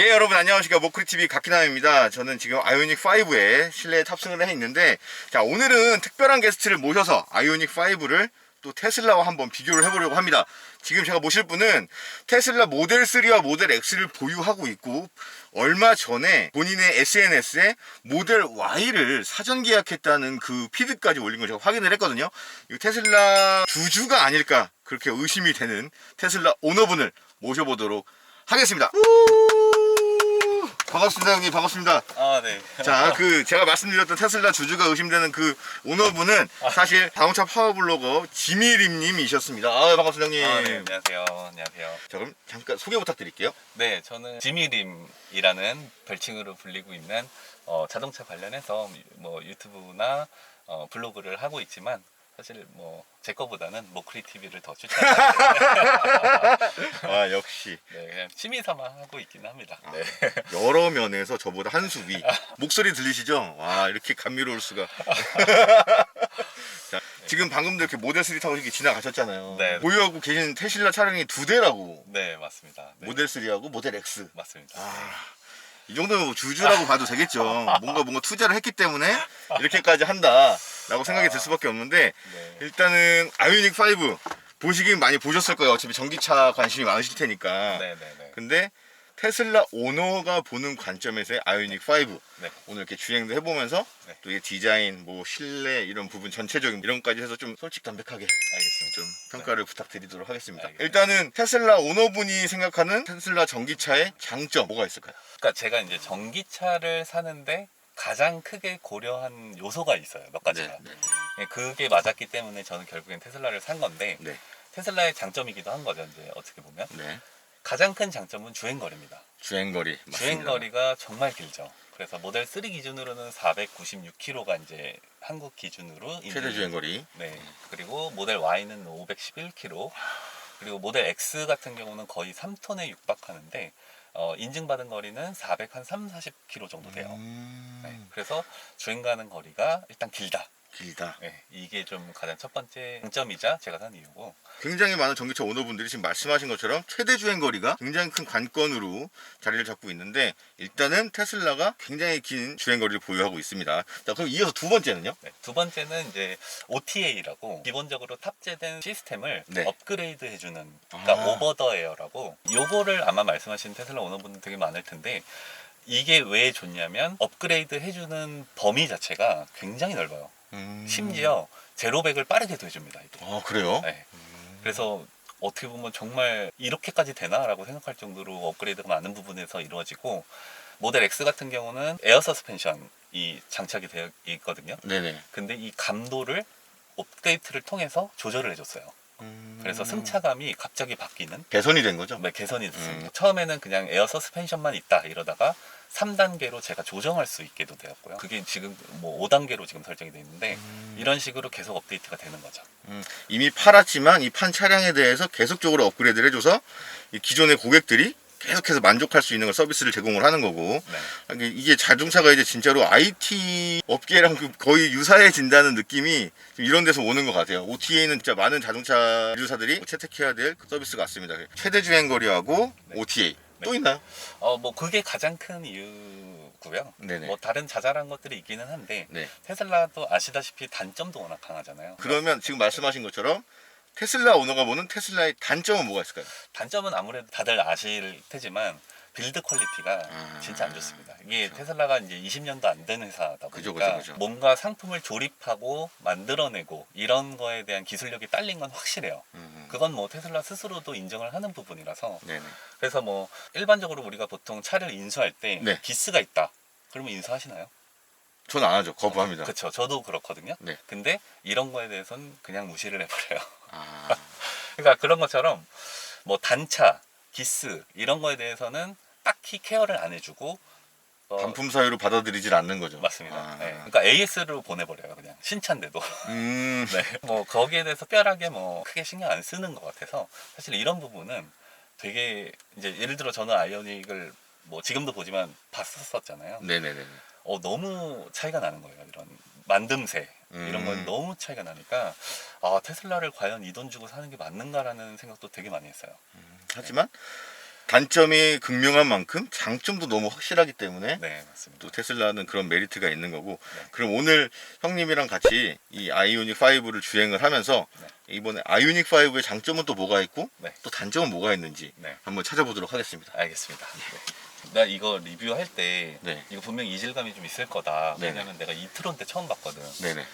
예 여러분 안녕하십니까. 모크리TV 가키남입니다. 저는 지금 아이오닉 5에 실내에 탑승을 해 있는데 자 오늘은 특별한 게스트를 모셔서 아이오닉 5를 또 테슬라와 한번 비교를 해보려고 합니다. 지금 제가 모실 분은 테슬라 모델 3와 모델 X를 보유하고 있고 얼마 전에 본인의 SNS에 모델 Y를 사전 계약했다는 그 피드까지 올린 걸 제가 확인을 했거든요. 이 테슬라 주주가 아닐까 그렇게 의심이 되는 테슬라 오너분을 모셔보도록 하겠습니다 반갑습니다 형님 반갑습니다 아, 네. 자 그 제가 말씀드렸던 테슬라 주주가 의심되는 그 오너분은 사실 자동차 파워블로거 지미림님이셨습니다 아 반갑습니다 형님 아, 네. 안녕하세요. 안녕하세요. 자 그럼 잠깐 소개 부탁드릴게요 네, 저는 지미림이라는 별칭으로 불리고 있는 어, 자동차 관련해서 뭐 유튜브나 어, 블로그를 하고 있지만 사실 뭐 제 거보다는 모크리 TV를 더 추천합니다. 아 역시 네, 그냥 취미 삼아 하고 있긴 합니다. 네. 여러 면에서 저보다 한 수 위 목소리 들리시죠? 와 이렇게 감미로울 수가 자, 지금 방금도 이렇게 모델 3 타고 이렇게 지나가셨잖아요 네. 보유하고 계신 테슬라 차량이 두 대라고 네, 맞습니다. 네, 모델 3하고 모델 X 맞습니다. 아, 이 정도면 뭐 주주라고 봐도 되겠죠. 뭔가 뭔가 투자를 했기 때문에 이렇게까지 한다 라고 생각이 들 수밖에 없는데 네. 일단은 아이오닉 5 보시긴 많이 보셨을 거예요. 어차피 전기차 관심이 많으실 테니까. 네, 네, 네. 근데 테슬라 오너가 보는 관점에서의 아이오닉 5 네. 오늘 이렇게 주행도 해보면서 네. 또 이게 디자인, 뭐 실내 이런 부분 전체적인 이런 것까지 해서 좀 솔직 담백하게 알겠습니다. 좀 평가를 부탁드리도록 하겠습니다. 알겠습니다. 일단은 테슬라 오너분이 생각하는 테슬라 전기차의 장점 뭐가 있을까요? 그러니까 제가 이제 전기차를 사는데 가장 크게 고려한 요소가 있어요. 몇 가지가. 네. 예, 그게 맞았기 때문에 저는 결국엔 테슬라를 산 건데 네. 테슬라의 장점이기도 한 거죠. 이제 어떻게 보면 네. 가장 큰 장점은 주행거리입니다. 주행거리. 맞습니다. 주행거리가 정말 길죠. 그래서 모델 3 기준으로는 496km가 이제 한국 기준으로 최대 주행거리. 네. 그리고 모델 Y는 511km. 그리고 모델 X 같은 경우는 거의 3톤에 육박하는데 어, 인증받은 거리는 400, 한 3, 40km 정도 돼요. 음, 네. 그래서 주행 가는 거리가 일단 길다. 길다. 네, 이게 좀 가장 첫 번째 장점이자 제가 산 이유고 굉장히 많은 전기차 오너분들이 지금 말씀하신 것처럼 최대 주행 거리가 굉장히 큰 관건으로 자리를 잡고 있는데 일단은 테슬라가 굉장히 긴 주행 거리를 보유하고 있습니다. 자 그럼 이어서 두 번째는요? 네, 두 번째는 이제 OTA라고 기본적으로 탑재된 시스템을 네. 업그레이드 해주는 그러니까 아. 오버 더 에어라고 요거를 아마 말씀하신 테슬라 오너분들 되게 많을 텐데 이게 왜 좋냐면 업그레이드 해주는 범위 자체가 굉장히 넓어요. 음. 심지어 제로백을 빠르게도 해줍니다. 아 그래요? 네. 그래서 어떻게 보면 정말 이렇게까지 되나라고 생각할 정도로 업그레이드가 많은 부분에서 이루어지고 모델 X 같은 경우는 에어 서스펜션이 장착이 되어 있거든요. 네네. 근데 이 감도를 업데이트를 통해서 조절을 해줬어요. 음. 그래서 승차감이 갑자기 바뀌는 개선이 된 거죠? 네, 개선이 됐습니다. 음. 처음에는 그냥 에어 서스펜션만 있다 이러다가 3단계로 제가 조정할 수 있게도 되었고요. 그게 지금 뭐 5단계로 지금 설정이 되어 있는데 이런 식으로 계속 업데이트가 되는 거죠. 음, 이미 팔았지만 이 판 차량에 대해서 계속적으로 업그레이드를 해줘서 이 기존의 고객들이 계속해서 만족할 수 있는 걸 서비스를 제공을 하는 거고 네. 이게- 자동차가 이제 진짜로 IT 업계랑 그 거의 유사해진다는 느낌이 이런 데서 오는 것 같아요. OTA는 진짜 많은 자동차 유사들이 채택해야 될 서비스 같습니다. 최대 주행 거리하고 OTA 또 있나요? 어, 뭐 그게 가장 큰 이유고요. 네네. 뭐 다른 자잘한 것들이 있기는 한데 네. 테슬라도 아시다시피 단점도 워낙 강하잖아요. 그러면 지금 말씀하신 것처럼 테슬라 오너가 보는 테슬라의 단점은 뭐가 있을까요? 단점은 아무래도 다들 아실 테지만 빌드 퀄리티가 아, 진짜 안 좋습니다. 이게 그쵸. 테슬라가 이제 20년도 안 된 회사다 보니까 그죠, 그죠, 그죠. 뭔가 상품을 조립하고 만들어내고 이런 거에 대한 기술력이 딸린 건 확실해요. 음, 그건 뭐 테슬라 스스로도 인정을 하는 부분이라서 네네. 그래서 뭐 일반적으로 우리가 보통 차를 인수할 때 네. 기스가 있다. 그러면 인수하시나요? 저는 안 하죠. 거부합니다. 그렇죠. 저도 그렇거든요. 네. 근데 이런 거에 대해서는 그냥 무시를 해버려요. 아, 그러니까 그런 것처럼 뭐 단차, 기스 이런 거에 대해서는 딱히 케어를 안 해주고 어, 반품 사유로 받아들이질 않는 거죠. 맞습니다. 아. 네. 그러니까 AS로 보내버려요. 그냥 신차인데도. 음, 네. 뭐 거기에 대해서 특별하게 뭐 크게 신경 안 쓰는 것 같아서 사실 이런 부분은 되게 이제 예를 들어 저는 아이오닉을 뭐 지금도 보지만 봤었잖아요. 네네네. 어 너무 차이가 나는 거예요. 이런 만듦새 이런 음. 건 너무 차이가 나니까 아 테슬라를 과연 이 돈 주고 사는 게 맞는가라는 생각도 되게 많이 했어요. 하지만 단점이 극명한 만큼 장점도 너무 확실하기 때문에 네 맞습니다. 또 테슬라는 그런 메리트가 있는 거고 네. 그럼 오늘 형님이랑 같이 이 아이오닉 5를 주행을 하면서 네. 이번에 아이오닉 5의 장점은 또 뭐가 있고 네. 또 단점은 뭐가 있는지 네. 한번 찾아보도록 하겠습니다. 알겠습니다. 네. 나 이거 리뷰할 때 네. 이거 분명 히 이질감이 좀 있을 거다. 네네. 왜냐면 내가 이트론 때 처음 봤거든. 네네.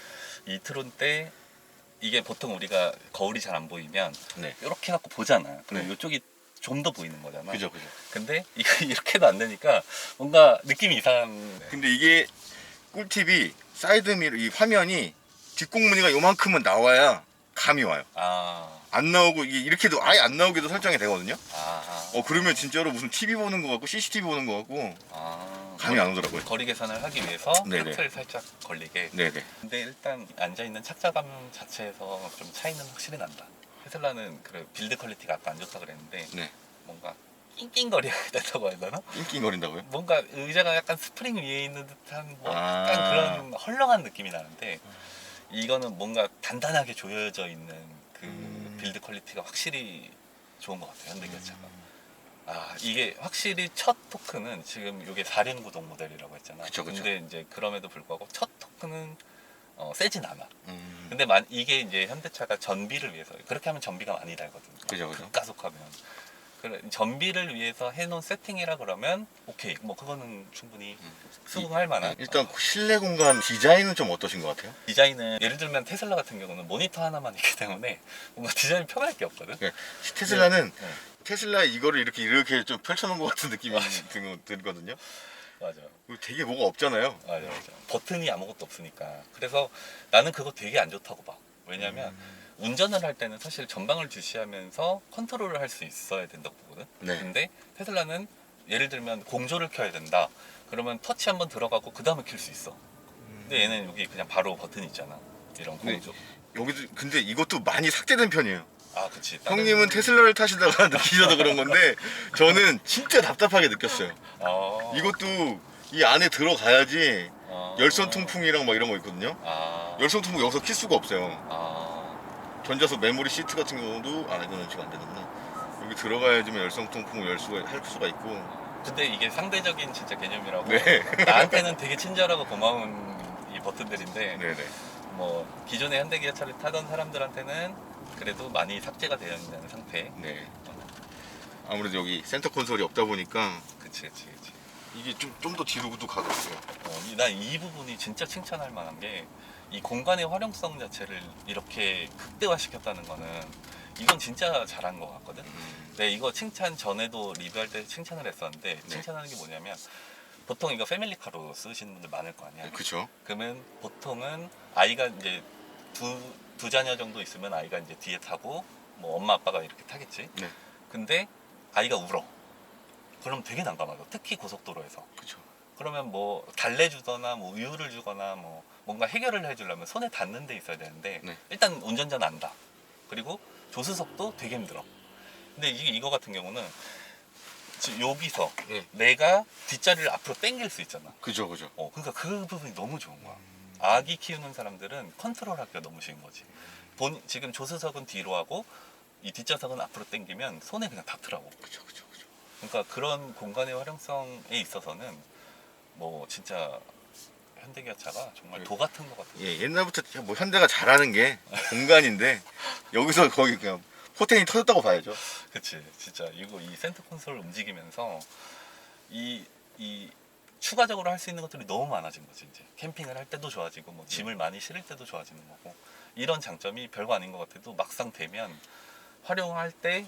이트론 때 이게 보통 우리가 거울이 잘 안 보이면 네. 이렇게 갖고 보잖아. 그럼 네. 이쪽이 좀 더 보이는 거잖아. 그죠 그죠. 근데 이거 이렇게도 안 되니까 뭔가 느낌이 이상한. 근데 이게 꿀팁이 사이드 미러 이 화면이 뒷공무늬가 요만큼은 나와야 감이 와요. 아, 안 나오고 이게 이렇게도 아예 안 나오게도 설정이 되거든요. 아, 아. 어 그러면 진짜로 무슨 TV 보는 것 같고 CCTV 보는 것 같고 아. 감이 안 오더라고요. 거리 계산을 하기 위해서 네네. 끝을 살짝 걸리게. 네네. 근데 일단 앉아 있는 착자감 자체에서 좀 차이는 확실히 난다. 테슬라는 그 빌드 퀄리티가 아까 안 좋다 그랬는데 네. 뭔가 낑낑거려야 된다고 해야 되나? 낑낑거린다고요? 뭔가 의자가 약간 스프링 위에 있는 듯한 뭐 아. 약간 그런 헐렁한 느낌이 나는데 이거는 뭔가 단단하게 조여져 있는 그 음. 빌드 퀄리티가 확실히 좋은 것 같아요 현대기아차가 아 이게 확실히 첫 토크는 지금 이게 4륜 구동 모델이라고 했잖아 그쵸, 그쵸. 근데 이제 그럼에도 불구하고 첫 토크는 어, 세진 않아 음. 근데 만, 이게 이제 현대차가 전비를 위해서 그렇게 하면 전비가 많이 달거든요. 그죠, 그죠. 급가속하면 그래, 전비를 위해서 해놓은 세팅이라 그러면 오케이 뭐 그거는 충분히 수긍할 만한 음. 일단 어, 실내 공간 디자인은 좀 어떠신 것 같아요? 디자인은 예를 들면 테슬라 같은 경우는 모니터 하나만 있기 때문에 뭔가 디자인이 편할 게 없거든. 네. 테슬라는 네, 테슬라 이거를 이렇게 이렇게 좀 펼쳐놓은 것 같은 느낌이. 드- 들거든요. 맞아. 그리고 되게 뭐가 없잖아요. 맞아 맞아. 버튼이 아무것도 없으니까 그래서 나는 그거 되게 안 좋다고 봐. 왜냐면 음. 운전을 할 때는 사실 전방을 주시하면서 컨트롤을 할 수 있어야 된다고 보거든. 네. 근데 테슬라는 예를 들면 공조를 켜야 된다. 그러면 터치 한번 들어가고 그 다음에 킬수 있어. 근데 얘는 여기 그냥 바로 버튼 있잖아. 이런 네. 공조. 여기도 근데 이것도 많이 삭제된 편이에요. 아, 그치. 다른- 형님은 테슬라를 타시다가 느끼셔서 그런 건데 저는 진짜 답답하게 느꼈어요. 어. 이것도 이 안에 들어가야지 어. 열선 통풍이랑 막 이런 거 있거든요. 아. 열선 통풍 여기서 킬 수가 없어요. 아. 전자석 메모리 시트 같은 경우도 아 이거는 지금 안 되는구나. 여기 들어가야지만 열선 통풍을 열 수가 할 수가 있고. 근데 이게 상대적인 진짜 개념이라고. 네. 나한테는 되게 친절하고 고마운 이 버튼들인데 네네. 뭐 기존의 현대기아차를 타던 사람들한테는 그래도 많이 삭제가 되어 있는 상태. 네. 아무래도 여기 센터 콘솔이 없다 보니까 그치 그치 그치. 이게 좀 좀 더 뒤로도 가더라고요. 어, 난 이 부분이 진짜 칭찬할 만한 게 이 공간의 활용성 자체를 이렇게 극대화시켰다는 거는 이건 진짜 잘한 것 같거든. 네, 이거 칭찬 전에도 리뷰할 때 칭찬을 했었는데 네. 칭찬하는 게 뭐냐면 보통 이거 패밀리카로 쓰시는 분들 많을 거 아니야. 그쵸? 그러면 보통은 아이가 이제 두, 두 자녀 정도 있으면 아이가 이제 뒤에 타고 뭐 엄마 아빠가 이렇게 타겠지. 네. 근데 아이가 울어. 그럼 되게 난감하죠. 특히 고속도로에서. 그쵸. 그러면 뭐 달래주거나 뭐 우유를 주거나 뭐 뭔가 해결을 해주려면 손에 닿는 데 있어야 되는데 네. 일단 운전자는 안다. 그리고 조수석도 되게 힘들어. 근데 이게 이거 같은 경우는 지금 여기서 네. 내가 뒷자리를 앞으로 당길 수 있잖아. 그죠, 그죠. 어, 그러니까 그 부분이 너무 좋은 거야. 아기 키우는 사람들은 컨트롤 하기가 너무 쉬운 거지. 본 지금 조수석은 뒤로 하고 이 뒷좌석은 앞으로 당기면 손에 그냥 닿더라고. 그죠, 그죠, 그죠. 그러니까 그런 공간의 활용성에 있어서는 뭐 진짜 현대기아차가 정말 네. 도 같은 것 같아요. 예, 옛날부터 뭐 현대가 잘하는 게 공간인데 여기서 거기 그냥 포텐이 터졌다고 봐야죠. 그치 진짜 이거 이 센터 콘솔 움직이면서 이, 이 추가적으로 할 수 있는 것들이 너무 많아진 거지 이제 캠핑을 할 때도 좋아지고 뭐 짐을 많이 실을 때도 좋아지는 거고 이런 장점이 별거 아닌 것 같아도 막상 되면 활용할 때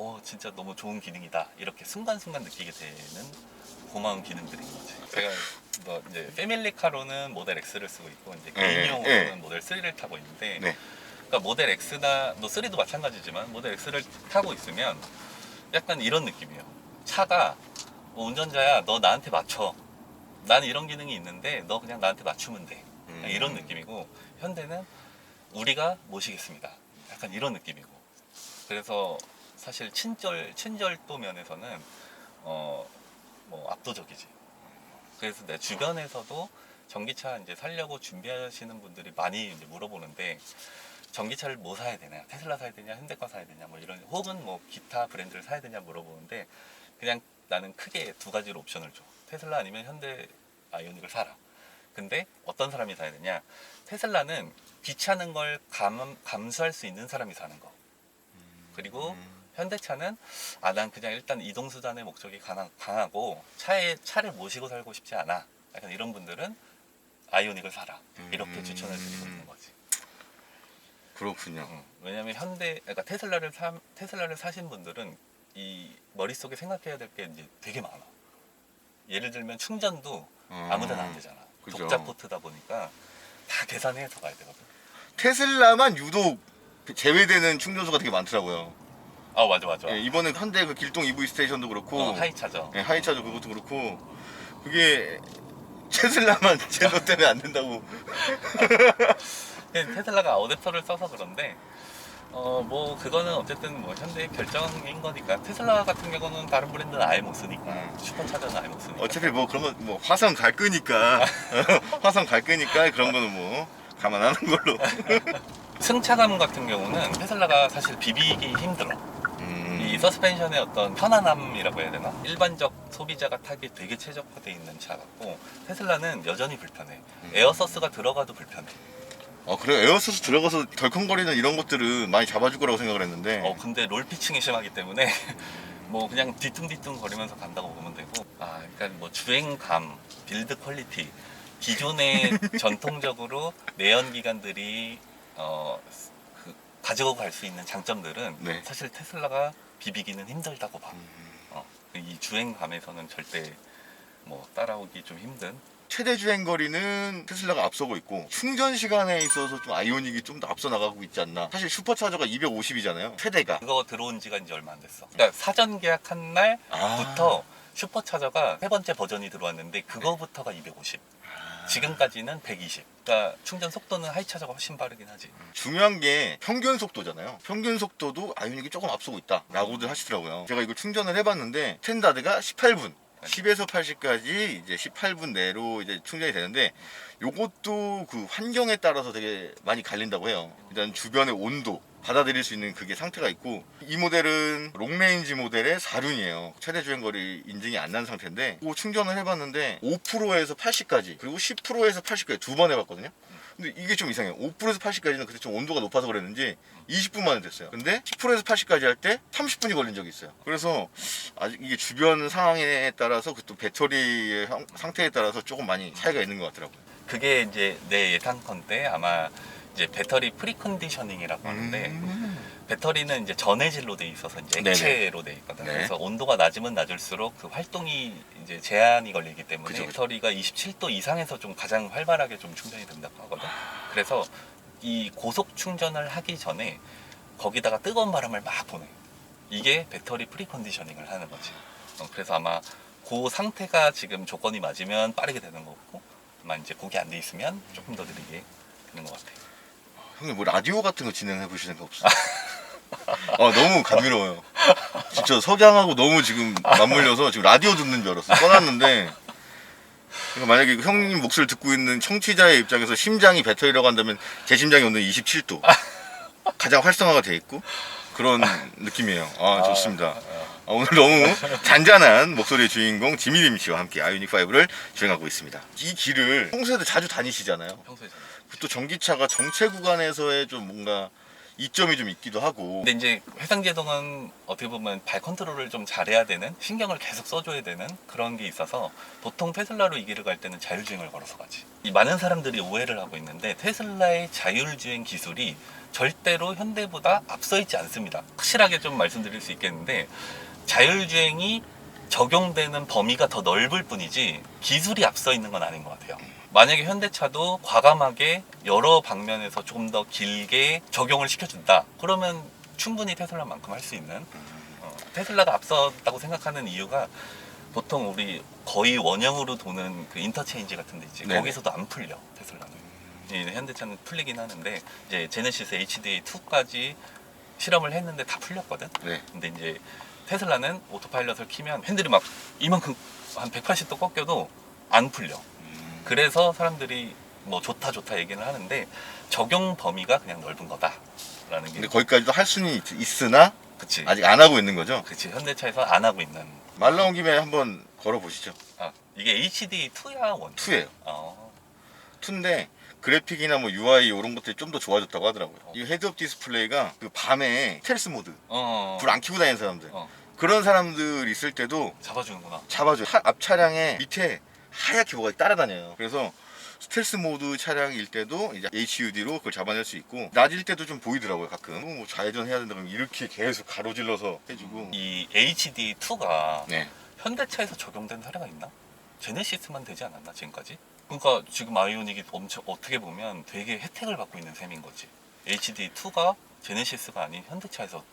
어 진짜 너무 좋은 기능이다 이렇게 순간순간 느끼게 되는 고마운 기능들인 거지 제가 뭐 이제 패밀리카로는 모델 X를 쓰고 있고 이제 네, 개인용으로는 네. 모델 3를 타고 있는데 네. 그러니까 모델 X나 너 3도 마찬가지지만 모델 X를 타고 있으면 약간 이런 느낌이에요. 차가 어, 운전자야 너 나한테 맞춰. 나는 이런 기능이 있는데 너 그냥 나한테 맞추면 돼. 그냥 음. 이런 느낌이고 현대는 우리가 모시겠습니다. 약간 이런 느낌이고. 그래서 사실 친절 친절도 면에서는 어 뭐 압도적이지. 그래서 내 주변에서도 전기차 이제 살려고 준비하시는 분들이 많이 이제 물어보는데 전기차를 뭐 사야 되냐 테슬라 사야 되냐 현대차 사야 되냐 뭐 이런 혹은 뭐 기타 브랜드를 사야 되냐 물어보는데 그냥 나는 크게 두 가지로 옵션을 줘. 테슬라 아니면 현대 아이오닉을 사라. 근데 어떤 사람이 사야 되냐? 테슬라는 귀찮은 걸 감, 감수할 수 있는 사람이 사는 거. 그리고 현대차는 아 난 그냥 일단 이동 수단의 목적이 강하, 강하고 차에 차를 모시고 살고 싶지 않아. 약간 이런 분들은 아이오닉을 사라. 이렇게 음. 추천을 드리고 있는 거지. 그렇군요. 응. 왜냐하면 현대, 그러니까 테슬라를 사 테슬라를 사신 분들은 이 머릿속에 생각해야 될 게 이제 되게 많아. 예를 들면 충전도 아무데나 안 되잖아. 음. 그죠. 독자 포트다 보니까 다 계산해서 가야 되거든. 테슬라만 유독 제외되는 충전소가 되게 많더라고요. 아 맞아 맞아. 예, 이번에 현대 그 길동 EV 스테이션도 그렇고 어, 하이차죠. 예, 하이차도 그것도 그렇고 그게 테슬라만 제너 때문에 안 된다고. 테슬라가 어댑터를 써서 그런데 어 뭐 그거는 어쨌든 뭐 현대의 결정인 거니까. 테슬라 같은 경우는 다른 브랜드는 아예 못 쓰니까. 음. 슈퍼차저는 아예 못 쓰니까. 어차피 뭐 그러면 뭐 화성 갈 거니까. 화성 갈 거니까 그런 거는 뭐 감안하는 걸로. 승차감 같은 경우는 테슬라가 사실 비비기 힘들어. 음. 이 서스펜션의 어떤 편안함이라고 해야 되나? 일반적 소비자가 타기 되게 최적화되어 있는 차 같고. 테슬라는 여전히 불편해. 에어서스가 들어가도 불편해 어 그래 에어소스 들어가서 덜컹거리는 이런 것들은 많이 잡아줄 거라고 생각을 했는데. 어 근데 롤 피칭이 심하기 때문에 뭐 그냥 뒤뚱뒤뚱 거리면서 간다고 보면 되고 아 그러니까 뭐 주행감 빌드 퀄리티 기존의 전통적으로 내연 기관들이 어 그, 가지고 갈 수 있는 장점들은 네. 사실 테슬라가 비비기는 힘들다고 봐. 음. 어, 이 주행감에서는 절대 뭐 따라오기 좀 힘든 최대 주행 거리는 테슬라가 앞서고 있고 충전 시간에 있어서 좀 아이오닉이 좀 더 앞서 나가고 있지 않나. 사실 슈퍼차저가 250이잖아요. 최대가. 그거 들어온 지가 이제 얼마 안 됐어. 그러니까 사전 계약한 날부터 슈퍼차저가 세 번째 버전이 들어왔는데 그거부터가 250. 지금까지는 120. 그러니까 충전 속도는 하이차저가 훨씬 빠르긴 하지. 중요한 게 평균 속도잖아요. 평균 속도도 아이오닉이 조금 앞서고 있다라고들 하시더라고요. 제가 이거 충전을 해봤는데 스탠다드가 18분. 10에서 80까지 이제 18분 내로 이제 충전이 되는데 요것도 그 환경에 따라서 되게 많이 갈린다고 해요. 일단 주변의 온도 받아들일 수 있는 그게 상태가 있고 이 모델은 롱레인지 모델의 4륜이에요. 최대 주행거리 인증이 안 난 상태인데 그 충전을 해봤는데 5%에서 80까지 그리고 10%에서 80까지 두 번 해봤거든요. 근데 이게 좀 이상해요. 5%에서 80까지는 그때 좀 온도가 높아서 그랬는지 20분 만에 됐어요. 근데 10%에서 80까지 할 때 30분이 걸린 적이 있어요. 그래서 아직 이게 주변 상황에 따라서 그 또 배터리의 형- 상태에 따라서 조금 많이 차이가 있는 것 같더라고요. 그게 이제 내 예상컨대 아마 이제 배터리 프리컨디셔닝이라고 하는데 음. 배터리는 이제 전해질로 돼 있어서 이제. 액체로 돼 있거든. 네. 그래서 온도가 낮으면 낮을수록 그 활동이 이제 제한이 걸리기 때문에 그죠, 그죠. 배터리가 27도 이상에서 좀 가장 활발하게 좀 충전이 된다고 하거든. 그래서 이 고속 충전을 하기 전에 거기다가 뜨거운 바람을 막 보내. 이게 배터리 프리컨디셔닝을 하는 거지. 어, 그래서 아마 그 상태가 지금 조건이 맞으면 빠르게 되는 거고, 아마 이제 그게 안돼 있으면 조금 더 느리게 되는 것 같아. 형님 뭐 라디오 같은 거 진행해 보실 생각 없어요? 아 너무 감미로워요. 진짜 석양하고 너무 지금 맞물려서 지금 라디오 듣는 줄 알았어. 꺼놨는데 그러니까 만약에 형님 목소리를 듣고 있는 청취자의 입장에서 심장이 배터리라고 한다면 제 심장이 오늘 27도 가장 활성화가 돼 있고 그런 느낌이에요. 아 좋습니다. 아, 오늘 너무 잔잔한 목소리의 주인공 지미림 씨와 함께 아이오닉 5를 주행하고 있습니다. 이 길을 평소에도 자주 다니시잖아요. 평소에 저는. 또 전기차가 정체 구간에서의 좀 뭔가 이점이 좀 있기도 하고. 근데 이제 회상제동은 어떻게 보면 발 컨트롤을 좀 잘해야 되는 신경을 계속 써줘야 되는 그런 게 있어서 보통 테슬라로 이 길을 갈 때는 자율주행을 걸어서 가지. 이 많은 사람들이 오해를 하고 있는데 테슬라의 자율주행 기술이 절대로 현대보다 앞서 있지 않습니다. 확실하게 좀 말씀드릴 수 있겠는데 자율주행이 적용되는 범위가 더 넓을 뿐이지 기술이 앞서 있는 건 아닌 것 같아요 만약에 현대차도 과감하게 여러 방면에서 좀 더 길게 적용을 시켜준다. 그러면 충분히 테슬라만큼 할 수 있는 어, 테슬라가 앞섰다고 생각하는 이유가 보통 우리 거의 원형으로 도는 그 인터체인지 같은 데 있지 네네. 거기서도 안 풀려 테슬라는 이 현대차는 풀리긴 하는데 이제 제네시스 HDA 2까지 실험을 했는데 다 풀렸거든 네. 근데 이제 테슬라는 오토파일럿을 키면 핸들이 막 이만큼 한 180도 꺾여도 안 풀려 그래서 사람들이 뭐 좋다 좋다 얘기는 하는데 적용 범위가 그냥 넓은 거다라는 게 근데 거기까지도 할 수는 있, 있으나 그치 아직 안 하고 있는 거죠. 그치 현대차에서 안 하고 있는 말 나온 김에 한번 걸어 보시죠. 아 이게 HD 2야 원? 2예요. 어. 2인데 그래픽이나 뭐 UI 이런 것들이 좀 더 좋아졌다고 하더라고요. 이 헤드업 디스플레이가 그 밤에 스텔스 모드 어. 불 안 켜고 다니는 사람들 어. 그런 사람들 있을 때도 잡아주는구나. 잡아줘요. 차- 앞 차량에 밑에 하얗게 뭐가 따라다녀요. 그래서 스텔스 모드 차량일 때도 이제 HUD로 그걸 잡아낼 수 있고 낮일 때도 좀 보이더라고요 가끔 뭐 좌회전 해야 된다 그러면 이렇게 계속 가로질러서 해주고 이 HD 2가 네 현대차에서 적용된 사례가 있나? 제네시스만 되지 않았나 지금까지? 그러니까 지금 아이오닉이 엄청 어떻게 보면 되게 혜택을 받고 있는 셈인 거지. HD 2가 제네시스가 아닌 현대차에서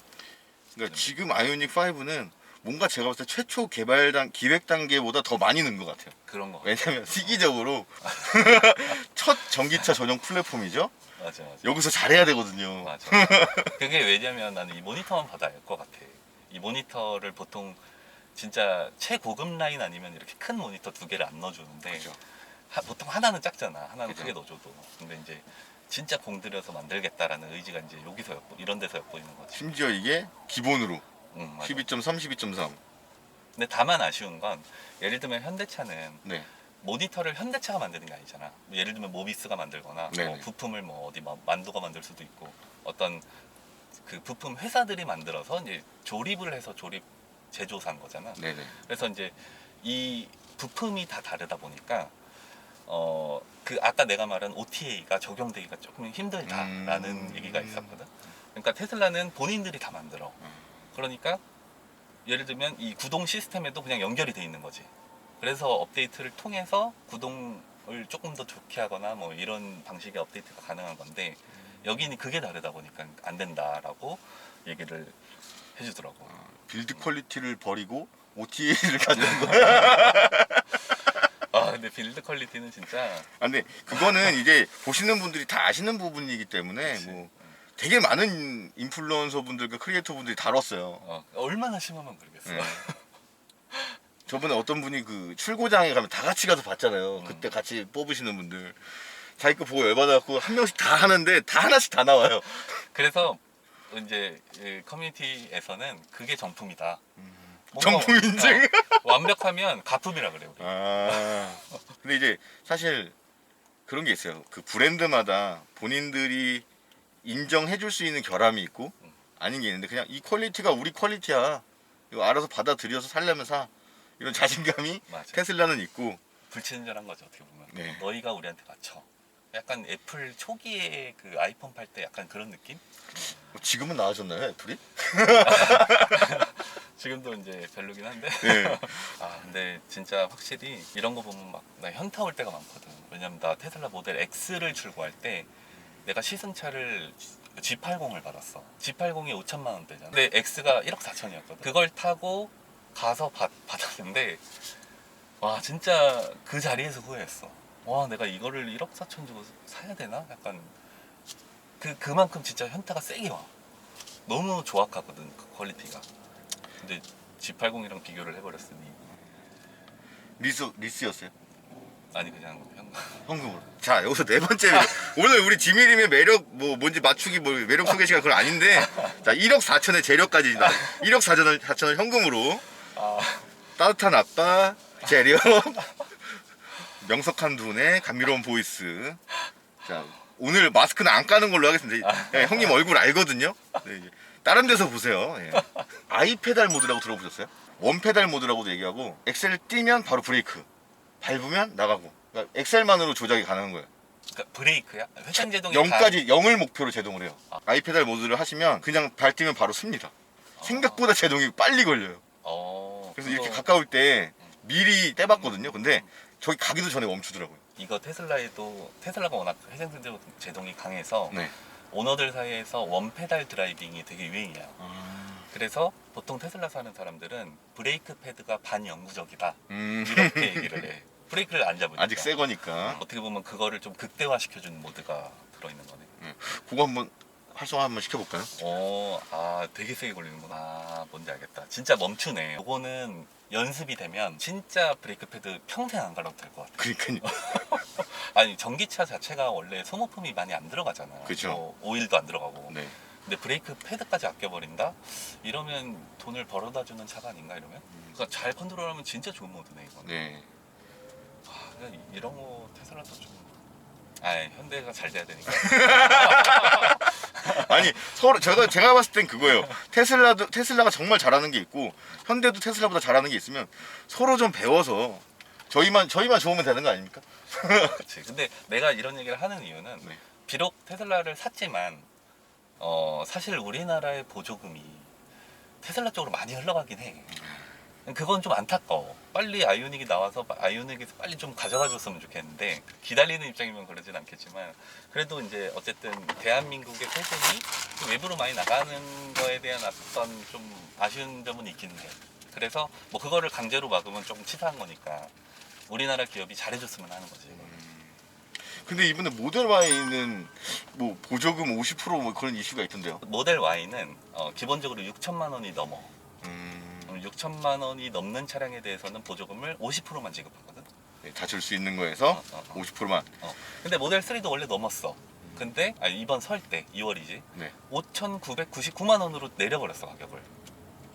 그러니까 지금 아이오닉 5는 뭔가 제가 봤을 때 최초 개발 단 기획 단계보다 더 많이 는것 같아요. 그런 거. 왜냐면 시기적으로 첫 전기차 전용 플랫폼이죠. 맞아 맞아. 여기서 잘해야 되거든요. 맞아. 그게 왜냐면 나는 이 모니터만 봐도 알것 같아. 이 모니터를 보통 진짜 최고급 라인 아니면 이렇게 큰 모니터 두 개를 안 넣어주는데 그죠. 하- 보통 하나는 작잖아. 하나는 그죠. 크게 넣어줘도. 근데 이제 진짜 공들여서 만들겠다라는 의지가 이제 여기서 엿보, 이런 데서 엿보이는 거지. 심지어 이게 기본으로 응, 맞아. 12.3, 12.3. 근데 다만 아쉬운 건 예를 들면 현대차는 네. 모니터를 현대차가 만드는 게 아니잖아. 뭐 예를 들면 모비스가 만들거나 네네. 뭐 부품을 뭐 어디 막 만두가 만들 수도 있고 어떤 그 부품 회사들이 만들어서 이제 조립을 해서 조립 제조사인 거잖아. 네네. 그래서 이제 이 부품이 다 다르다 보니까 어 그 아까 내가 말한 OTA가 적용되기가 조금 힘들다라는 음. 얘기가 있었거든. 그러니까 테슬라는 본인들이 다 만들어. 음. 그러니까 예를 들면 이 구동 시스템에도 그냥 연결이 돼 있는 거지. 그래서 업데이트를 통해서 구동을 조금 더 좋게 하거나 뭐 이런 방식의 업데이트가 가능한 건데 여기는 그게 다르다 보니까 안 된다라고 얘기를 해주더라고. 빌드 퀄리티를 버리고 OTA를 갖는 거야. 아 근데 빌드 퀄리티는 진짜 아, 근데 그거는 이제 보시는 분들이 다 아시는 부분이기 때문에 그치. 뭐 되게 많은 인플루언서 분들과 크리에이터 분들이 다뤘어요. 어, 얼마나 심하면 그러겠어. 네. 저번에 어떤 분이 그 출고장에 가면 다 같이 가서 봤잖아요. 음. 그때 같이 뽑으시는 분들. 자기 거 보고 열받아갖고 한 명씩 다 하는데 다 하나씩 다 나와요. 그래서 이제 이 커뮤니티에서는 그게 정품이다. 뭔가- 정품 인증. 어, 완벽하면 가품이라 그래 우리. 아. 근데 이제 사실 그런 게 있어요. 그 브랜드마다 본인들이 인정해 줄 수 있는 결함이 있고 음. 아닌 게 있는데 그냥 이 퀄리티가 우리 퀄리티야. 이거 알아서 받아들여서 살려면 사. 이런 자신감이 맞아. 테슬라는 있고. 불친절한 거죠 어떻게 보면. 네. 너희가 우리한테 맞춰. 약간 애플 초기에 그 아이폰 팔 때 약간 그런 느낌? 뭐 지금은 나아졌나요, 애플이? 지금도 이제 별로긴 한데. 네. 아 근데 진짜 확실히 이런 거 보면 막 나 현타 올 때가 많거든. 왜냐면 나 테슬라 모델 X를 출고할 때 내가 시승차를 G80을 받았어. G80이 5천만 원대잖아. 근데 X가 1억 4천이었거든. 그걸 타고 가서 받, 받았는데 와 진짜 그 자리에서 후회했어. 와 내가 이거를 1억 4천 주고 사야 되나? 약간 그 그만큼 진짜 현타가 세게 와. 너무 조악하거든 그 퀄리티가. 근데 G80이랑 비교를 해버렸으니 리스 리스였어요. 아니 그냥 현 현금으로. 자 여기서 네 번째 매력. 오늘 우리 지미림의 매력 뭐 뭔지 맞추기 뭐 매력 소개 시간 그건 아닌데 자 1억 4천의 재력까지 나. 1억 4천을 4천을 현금으로. 아, 따뜻한 아빠 재력. 명석한 눈에 감미로운 보이스. 자 오늘 마스크는 안 까는 걸로 하겠습니다. 예, 형님 얼굴 알거든요? 네, 이제 다른 데서 보세요. 예. 아이 페달 모드라고 들어보셨어요? 원 페달 모드라고도 얘기하고 엑셀 띄면 바로 브레이크 밟으면 나가고 그러니까 엑셀만으로 조작이 가능한 거예요 그러니까 브레이크야? 회전 제동이 0까지 0을 목표로 제동을 해요 아. 아이페달 모드를 하시면 그냥 밟으면 바로 씁니다 생각보다 제동이 빨리 걸려요 다, 어, 그래서 그거- 이렇게 가까울 때 미리 떼봤거든요. 근데 저기 가기도 전에 멈추더라고요. 이거 테슬라에도 테슬라가 워낙 회전 제동이 강해서 네. 오너들 사이에서 원페달 드라이빙이 되게 유행이야. 그래서 보통 테슬라 사는 사람들은 브레이크 패드가 반영구적이다 음, 이렇게 얘기를 해. 브레이크를 안 잡으니까. 아직 새 거니까 어떻게 보면 그거를 좀 극대화시켜주는 모드가 들어있는 거네. 그거 한번 활성화 한번 시켜볼까요? 어, 아, 되게 세게 걸리는구나. 아, 뭔지 알겠다. 진짜 멈추네. 요거는 연습이 되면 진짜 브레이크 패드 평생 안 갈아도 될 것 같아. 그러니까요. 아니, 전기차 자체가 원래 소모품이 많이 안 들어가잖아. 그쵸. 뭐 오일도 안 들어가고. 네. 근데 브레이크 패드까지 아껴버린다? 이러면 돈을 벌어다 주는 차가 아닌가, 이러면? 그러니까 잘 컨트롤하면 진짜 좋은 모드네 이거. 네. 아, 그냥 이런 거 테슬라도 좀. 아, 현대가 잘 돼야 되니까. 아니 서로 제가 제가 봤을 땐 그거예요. 테슬라도 테슬라가 정말 잘하는 게 있고 현대도 테슬라보다 잘하는 게 있으면 서로 좀 배워서 저희만 저희만 좋으면 되는 거 아닙니까? 그치. 근데 내가 이런 얘기를 하는 이유는 네. 비록 테슬라를 샀지만 어, 사실 우리나라의 보조금이 테슬라 쪽으로 많이 흘러가긴 해. 그건 좀 안타까워. 빨리 아이오닉이 나와서 아이오닉에서 빨리 좀 가져가 줬으면 좋겠는데 기다리는 입장이면 그러진 않겠지만 그래도 이제 어쨌든 대한민국의 세금이 좀 외부로 많이 나가는 거에 대한 어떤 좀 아쉬운 점은 있기는 해. 그래서 뭐 그거를 강제로 막으면 조금 치사한 거니까 우리나라 기업이 잘해줬으면 하는 거지. 근데 이번에 모델 Y는 뭐 보조금 50%뭐 그런 이슈가 있던데요. 모델 Y는 어, 기본적으로 6천만 원이 넘어. 음, 6천만 원이 넘는 차량에 대해서는 보조금을 50%만 지급하거든. 다 줄 수 있는 거에서 어, 어, 어. 50%만. 근데 모델 3도 원래 넘었어. 근데 아, 이번 설 때 2월이지. 네. 5,999만 원으로 내려버렸어 가격을.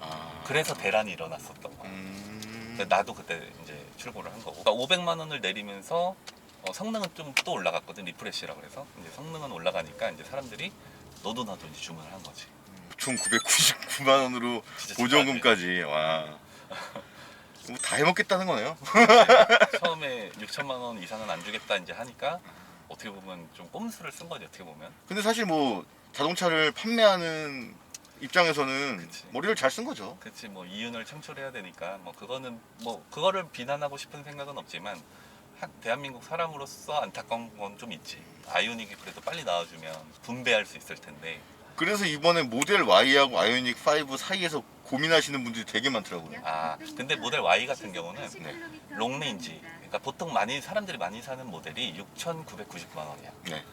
아. 그래서 대란이 일어났었던 거야. 음. 근데 나도 그때 이제 출고를 한 거고. 그러니까 500만 원을 내리면서 어, 성능은 좀 또 올라갔거든 리프레시라 그래서 이제 성능은 올라가니까 이제 사람들이 너도 나도 이제 주문을 한 거지. 총 999만 원으로 진짜 보조금까지 와. 뭐 다 해먹겠다는 거네요. 처음에 6천만 원 이상은 안 주겠다 이제 하니까 어떻게 보면 좀 꼼수를 쓴 거지 어떻게 보면. 근데 사실 뭐 자동차를 판매하는 입장에서는 그치. 머리를 잘 쓴 거죠. 그치 뭐 이윤을 창출해야 되니까 뭐 그거는 뭐 그거를 비난하고 싶은 생각은 없지만 한- 대한민국 사람으로서 안타까운 건 좀 있지 아이오닉이 그래도 빨리 나와주면 분배할 수 있을 텐데 그래서 이번에 모델 Y하고 아이오닉 5 사이에서 고민하시는 분들이 되게 많더라고요. 아 근데 모델 Y 같은 경우는 네. 롱레인지 그러니까 보통 많이 사람들이 많이 사는 모델이 6,999만 원이야 네.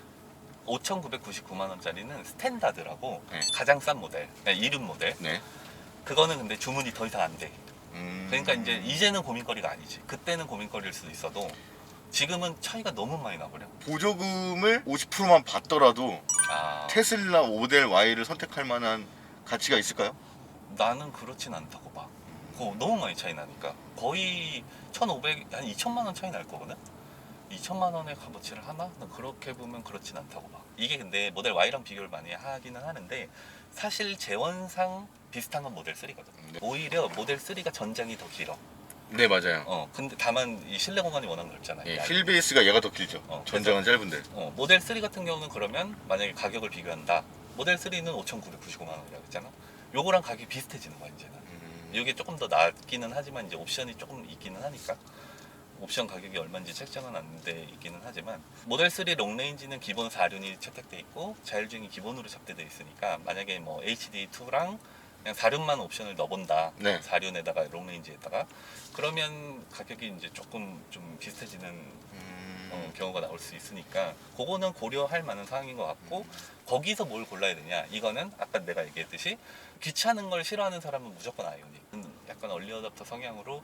5,999만 원짜리는 스탠다드라고 네. 가장 싼 모델 그냥 이름 모델 네. 그거는 근데 주문이 더 이상 안 돼 음. 그러니까 이제 이제는 고민거리가 아니지. 그때는 고민거리일 수도 있어도 지금은 차이가 너무 많이 나버려. 보조금을 50%만 받더라도 아, 테슬라 모델 Y를 선택할 만한 가치가 있을까요? 나는 그렇진 않다고 봐. 그거 너무 많이 차이 나니까 거의 1,500, 한 2천만 원 차이 날 거거든. 2천만 원의 값어치를 하나? 난 그렇게 보면 그렇진 않다고 봐. 이게 근데 모델 Y랑 비교를 많이 하기는 하는데 사실 재원상 비슷한 건 모델 3거든. 네. 오히려 모델 3가 전장이 더 길어. 네 맞아요. 어, 근데 다만 이 실내 공간이 워낙 넓잖아. 이 예. 휠 베이스가 얘가 더 길죠. 어, 전장은 짧은데. 어, 모델 3 같은 경우는 그러면 만약에 가격을 비교한다. 모델 3는 5,999만 원이라고 했잖아. 요거랑 가격이 비슷해지는 거야 이제는. 음. 이게 조금 더 낮기는 하지만 이제 옵션이 조금 있기는 하니까. 옵션 가격이 얼마인지 책정은 안 돼 있기는 하지만 모델 3 롱레인지는 기본 4륜이 채택돼 있고 자율주행이 기본으로 잡대돼 있으니까 만약에 뭐 HD2랑 그냥 4륜만 옵션을 넣어본다 네. 4륜에다가 롱레인지에다가 그러면 가격이 이제 조금 좀 비슷해지는 음. 어, 경우가 나올 수 있으니까 그거는 고려할 만한 상황인 것 같고 거기서 뭘 골라야 되냐 이거는 아까 내가 얘기했듯이 귀찮은 걸 싫어하는 사람은 무조건 아이오닉 음, 약간 얼리어답터 성향으로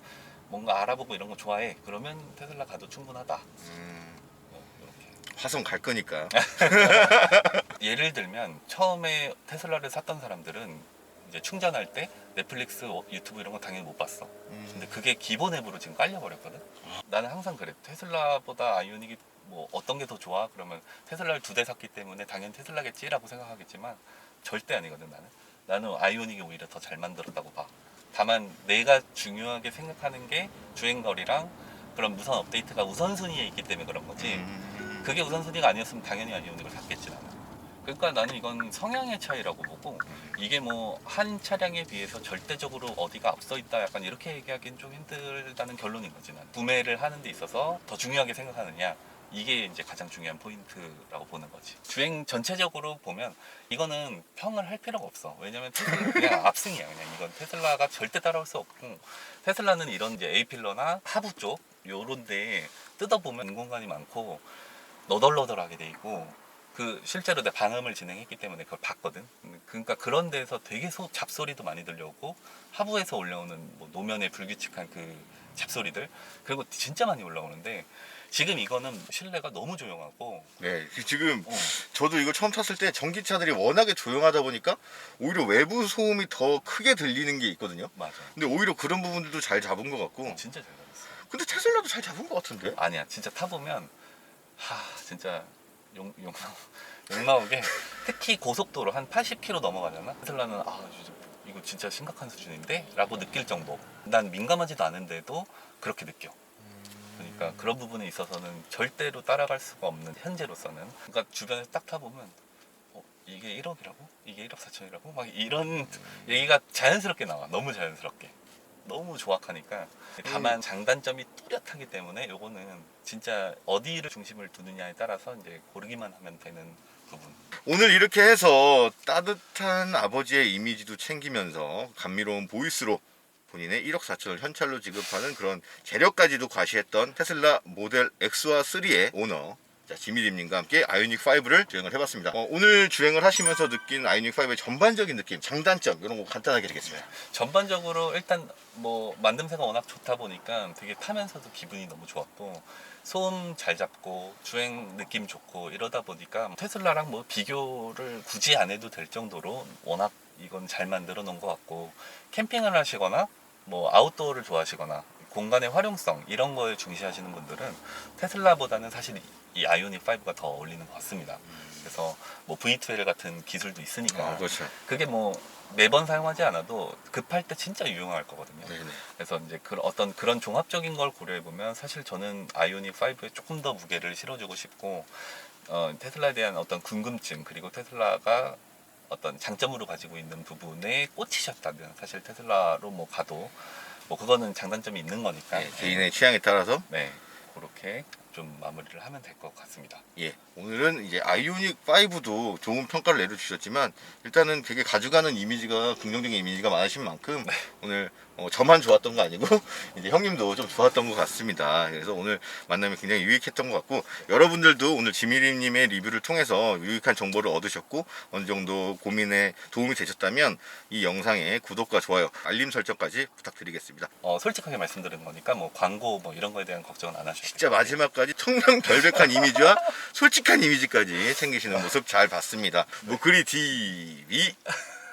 뭔가 알아보고 이런 거 좋아해 그러면 테슬라 가도 충분하다 음. 뭐 이렇게 화성 갈 거니까. 예를 들면 처음에 테슬라를 샀던 사람들은 이제 충전할 때 넷플릭스 유튜브 이런 거 당연히 못 봤어 근데 음. 그게 기본 앱으로 지금 깔려버렸거든. 나는 항상 그래. 테슬라보다 아이오닉이 뭐 어떤 게 더 좋아? 그러면 테슬라를 두 대 샀기 때문에 당연히 테슬라겠지라고 생각하겠지만 절대 아니거든 나는. 나는 아이오닉이 오히려 더 잘 만들었다고 봐. 다만 내가 중요하게 생각하는 게 주행거리랑 그런 무선 업데이트가 우선순위에 있기 때문에 그런 거지. 음. 그게 우선순위가 아니었으면 당연히 아이오닉을 샀겠지 나는. 그러니까 나는 이건 성향의 차이라고 보고 이게 뭐 한 차량에 비해서 절대적으로 어디가 앞서 있다 약간 이렇게 얘기하기는 좀 힘들다는 결론인 거지 난 구매를 하는 데 있어서 더 중요하게 생각하느냐 이게 이제 가장 중요한 포인트라고 보는 거지. 주행 전체적으로 보면 이거는 평을 할 필요가 없어. 왜냐면 테슬라 그냥 압승이야. 그냥 이건 테슬라가 절대 따라올 수 없고 테슬라는 이런 이제 A필러나 하부 쪽 요런 데 뜯어보면 공간이 많고 너덜너덜하게 돼 있고 그 실제로 내 방음을 진행했기 때문에 그걸 봤거든. 그러니까 그런 데서 되게 소, 잡소리도 많이 들려오고 하부에서 올라오는 뭐 노면의 불규칙한 그 잡소리들 그리고 진짜 많이 올라오는데 지금 이거는 실내가 너무 조용하고 네, 그 지금 어, 저도 이거 처음 탔을 때 전기차들이 워낙에 조용하다 보니까 오히려 외부 소음이 더 크게 들리는 게 있거든요. 맞아 근데 오히려 그런 부분들도 잘 잡은 것 같고. 진짜 잘 잡았어 근데 테슬라도 잘 잡은 것 같은데? 아니야 진짜 타보면 하 진짜 욕, 욕, 나오- 욕 나오게 특히 고속도로 한 80km 넘어가잖아 테슬라는 아 진짜 이거 진짜 심각한 수준인데? 라고 느낄 정도. 난 민감하지도 않은데도 그렇게 느껴. 그러니까 그런 부분에 있어서는 절대로 따라갈 수가 없는 현재로서는. 그러니까 주변에서 딱 타보면 어, 이게 1억이라고? 이게 1억 4천이라고? 막 이런 얘기가 자연스럽게 나와. 너무 자연스럽게 너무 조악하니까 다만 장단점이 뚜렷하기 때문에 요거는 진짜 어디를 중심을 두느냐에 따라서 이제 고르기만 하면 되는 부분. 오늘 이렇게 해서 따뜻한 아버지의 이미지도 챙기면서 감미로운 보이스로 본인의 1억 4천을 현찰로 지급하는 그런 재력까지도 과시했던 테슬라 모델 X와 3의 오너 자, 지미림님과 함께 아이오닉 5를 주행을 해봤습니다. 어, 오늘 주행을 하시면서 느낀 아이오닉 5의 전반적인 느낌, 장단점 이런 거 간단하게 드리겠습니다. 전반적으로 일단 뭐 만듦새가 워낙 좋다 보니까 되게 타면서도 기분이 너무 좋았고 소음 잘 잡고 주행 느낌 좋고 이러다 보니까 테슬라랑 뭐 비교를 굳이 안 해도 될 정도로 워낙 이건 잘 만들어 놓은 것 같고 캠핑을 하시거나 뭐 아웃도어를 좋아하시거나 공간의 활용성 이런 거에 중시하시는 분들은 테슬라보다는 사실 이 아이오닉 5가 더 어울리는 것 같습니다. 그래서 뭐 V2L 같은 기술도 있으니까 아, 그렇죠. 그게 뭐 매번 사용하지 않아도 급할 때 진짜 유용할 거거든요. 네네. 그래서 이제 그 어떤 그런 종합적인 걸 고려해 보면 사실 저는 아이오닉 5에 조금 더 무게를 실어주고 싶고 어, 테슬라에 대한 어떤 궁금증 그리고 테슬라가 어떤 장점으로 가지고 있는 부분에 꽂히셨다면 사실 테슬라로 뭐 가도 뭐 그거는 장단점이 있는 거니까 네, 개인의 취향에 따라서 네 그렇게 좀 마무리를 하면 될 것 같습니다. 예, 오늘은 이제 아이오닉 5도 좋은 평가를 내려주셨지만 일단은 되게 가져가는 이미지가 긍정적인 이미지가 많으신 만큼 오늘 어, 저만 좋았던 거 아니고 이제 형님도 좀 좋았던 것 같습니다. 그래서 오늘 만남이 굉장히 유익했던 것 같고 여러분들도 오늘 지미림님의 리뷰를 통해서 유익한 정보를 얻으셨고 어느 정도 고민에 도움이 되셨다면 이 영상에 구독과 좋아요, 알림 설정까지 부탁드리겠습니다. 어, 솔직하게 말씀드리는 거니까 뭐 광고 뭐 이런 거에 대한 걱정은 안 하셔도 진짜 마지막 까지 청명 결백한 이미지와 솔직한 이미지까지 챙기시는 모습 잘 봤습니다. 무크리 TV